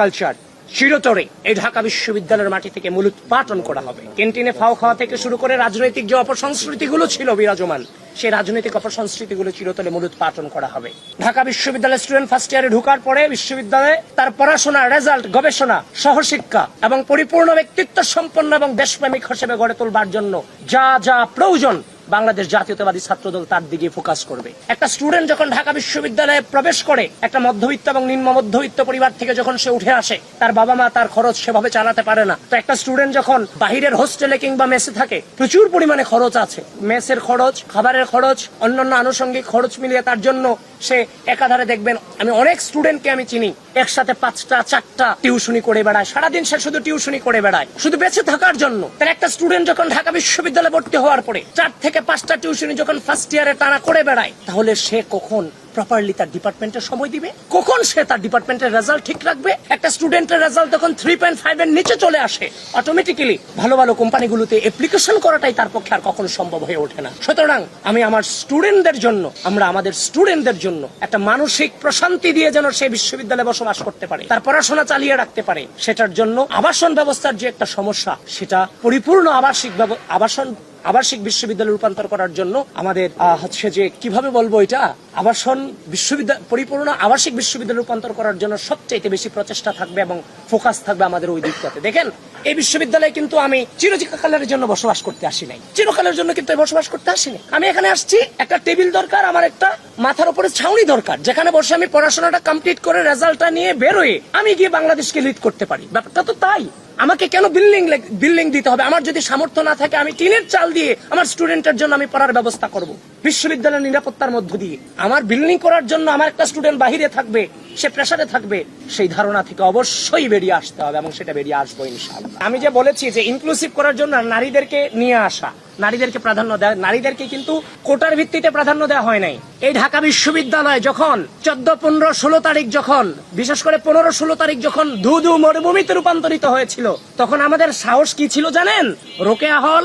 Culture চিরতরে এই ঢাকা বিশ্ববিদ্যালয়ের মাটি থেকে মূলোৎপাটন করা হবে। ক্যান্টিনে ফাও খাওয়া থেকে শুরু করে রাজনৈতিক যে অপসংস্কৃতিগুলো ছিল বিরাজমান, সেই রাজনৈতিক অপসংস্কৃতিগুলো চিরতরে মূলোৎপাটন করা হবে। ঢাকা বিশ্ববিদ্যালয়ের স্টুডেন্ট ফার্স্ট ইয়ারে ঢুকার পরে বিশ্ববিদ্যালয়ে তার পড়াশোনা রেজাল্ট গবেষণা, সহশিক্ষা এবং পরিপূর্ণ ব্যক্তিত্ব সম্পন্ন এবং দেশপ্রেমিক হিসেবে গড়ে তোলবার জন্য যা যা প্রয়োজন বাংলাদেশ জাতীয়তাবাদী ছাত্রদল তার দিকে ফোকাস করবে। একটা স্টুডেন্ট যখন ঢাকা বিশ্ববিদ্যালয়ে প্রবেশ করে, একটা মধ্যবিত্ত এবং নিম্ন মধ্যবিত্ত পরিবার থেকে যখন সে উঠে আসে, তার বাবা মা তার খরচ সেভাবে চালাতে পারে না। তো একটা স্টুডেন্ট যখন বাহিরের হোস্টেলে কিংবা মেসে থাকে, প্রচুর পরিমাণে খরচ আছে। মেসের খরচ, খাবারের খরচ, অন্যান্য আনুষঙ্গিক খরচ মিলিয়ে তার জন্য সে একাধারে দেখবেন, আমি অনেক স্টুডেন্টকে আমি চিনি একসাথে পাঁচটা, চারটা টিউশনি করে বেড়ায়। সারাদিন সে শুধু টিউশনি করে বেড়ায়। শুধু বেঁচে থাকার জন্য। তার একটা স্টুডেন্ট যখন ঢাকা বিশ্ববিদ্যালয়ে ভর্তি হওয়ার পরে, চার থেকে পাঁচটা টিউশনি যখন ফার্স্ট ইয়ারে তারা করে বেড়ায়, তাহলে সে কখন প্রপারলি তার ডিপার্টমেন্টের সময় দিবে। কখন সে তার ডিপার্টমেন্টের রেজাল্ট ঠিক রাখবে? একটা স্টুডেন্টের রেজাল্ট তখন থ্রি পয়েন্ট ফাইভ এর নিচে চলে আসে অটোমেটিক্যালি ভালো ভালো কোম্পানিগুলোতে অ্যাপ্লিকেশন করাটাই তার পক্ষে আর কখনো সম্ভব হয়ে ওঠে না। সুতরাং আমি আমার স্টুডেন্টদের জন্য, আমরা আমাদের স্টুডেন্টদের জন্য একটা মানসিক প্রশান্তি দিয়ে যেন সে বিশ্ববিদ্যালয়ে বসবাস করতে পারে, তার পড়াশোনা চালিয়ে রাখতে পারে, সেটার জন্য আবাসন ব্যবস্থার যে একটা সমস্যা, সেটা পরিপূর্ণ আবাসিক আবাসন আবাসিক বিশ্ববিদ্যালয়ে রূপান্তর করার জন্য আমাদের হচ্ছে যে কীভাবে বলব এটা? আবাসন বিশ্ববিদ্যালয় পরিপূর্ণ আবাসিক বিশ্ববিদ্যালয় রূপান্তর করার জন্য সবচাইতে বেশি প্রচেষ্টা থাকবে এবং ফোকাস থাকবে আমাদের ওই দিকটাতে। দেখেন, এই বিশ্ববিদ্যালয়ে কিন্তু আমি চিরচিকাকালের জন্য বসবাস করতে আসি নাই। চিরকালের জন্য কিন্তু বসবাস করতে আসিনি আমি এখানে আসছি, একটা টেবিল দরকার, আমার একটা মাথার উপরে ছাউনি দরকার, যেখানে বসে আমি পড়াশোনাটা কমপ্লিট করে রেজাল্টটা নিয়ে বেরোয় আমি গিয়ে বাংলাদেশকে লিড করতে পারি। ব্যাপারটা তো তাই। আমাকে কেন বিল্ডিং বিল্ডিং দিতে হবে? আমার যদি সামর্থ্য না থাকে, আমি টিনের চাল দিয়ে আমার স্টুডেন্টের জন্য আমি পড়ার ব্যবস্থা করব। বিশ্ববিদ্যালয়ের নিরাপত্তার মধ্য দিয়ে। আমার বিল্ডিং করার জন্য আমার একটা স্টুডেন্ট বাহিরে থাকবে, সে প্রেশারে থাকবে। সেই ধারণা থেকে অবশ্যই বেরিয়ে আসতে হবে এবং সেটা বেরিয়ে আসব ইনশাআল্লাহ। আমি যে বলেছি যে ইনক্লুসিভ করার জন্য নারীদেরকে নিয়ে আসা, নারীদেরকে প্রাধান্য দেয়, নারীদেরকে কিন্তু কোটার ভিত্তিতে প্রাধান্য দেওয়া হয় নাই। এই ঢাকা বিশ্ববিদ্যালয় যখন চোদ্দ, পনেরো, ষোলো তারিখ যখন, বিশেষ করে পনেরো, ষোলো তারিখ যখন ধু ধু মরুভূমিতে রূপান্তরিত হয়েছিল, তখন আমাদের সাহস কি ছিল জানেন? রোকেয়া হল,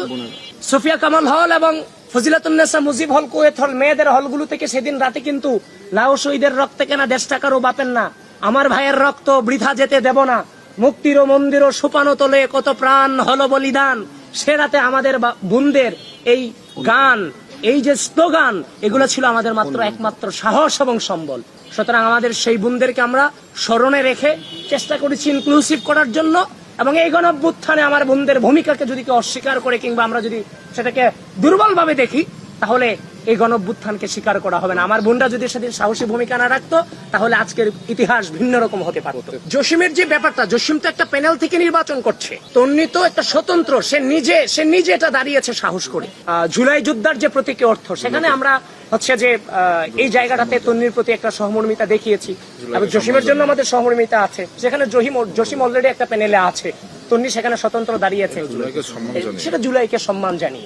সুফিয়া কামাল হল এবং ফজিলাতুন্নেসা মুজিব হল কুয়েত হল, মেয়েদের হলগুলো থেকে সেদিন রাতে কিন্তু লাও শহীদের রক্তে কেনা দেশ টাকারও বাপেন না। আমার ভাইয়ের রক্ত বৃথা যেতে দেব না। মুক্তির মন্দির ও সুপানো তোলে কত প্রাণ হলো বলিদান। সে রাতে আমাদের বোনদের এই গান এই যে স্লোগান এগুলো ছিল আমাদের মাত্র একমাত্র সাহস এবং সম্বল। সুতরাং আমাদের সেই বোনদেরকে আমরা স্মরণে রেখে চেষ্টা করেছি ইনক্লুসিভ করার জন্য এবং এই গণভ্যুত্থানে আমার বোনদের ভূমিকাকে যদি কেউ অস্বীকার করে কিংবা আমরা যদি সেটাকে দুর্বলভাবে দেখি তাহলে এই গণভ্যুত্থানকে স্বীকার করা হবে না। আমার বোনরা যদি সেদিন সাহসী ভূমিকা না রাখতো তাহলে আজকের ইতিহাস ভিন্ন রকম হতে পারত। জসিমের যে ব্যাপারটা জসিম তো একটা প্যানেল থেকে নির্বাচন করছে। তন্নি তো একটা স্বতন্ত্র সে নিজে সে নিজে এটা দাঁড়িয়েছে সাহস করে। জুলাই যোদ্ধার যে প্রতীকী অর্থ সেখানে আমরা হচ্ছে যে এই জায়গাটাতে তন্নির প্রতি একটা সহমর্মিতা দেখিয়েছি। এবং জসিমের জন্য আমাদের সহমর্মিতা আছে। সেখানে জহিম জসিম অলরেডি একটা প্যানেলে আছে। তন্নি সেখানে স্বতন্ত্র দাঁড়িয়েছে। সেটা জুলাইকে সম্মান জানিয়ে।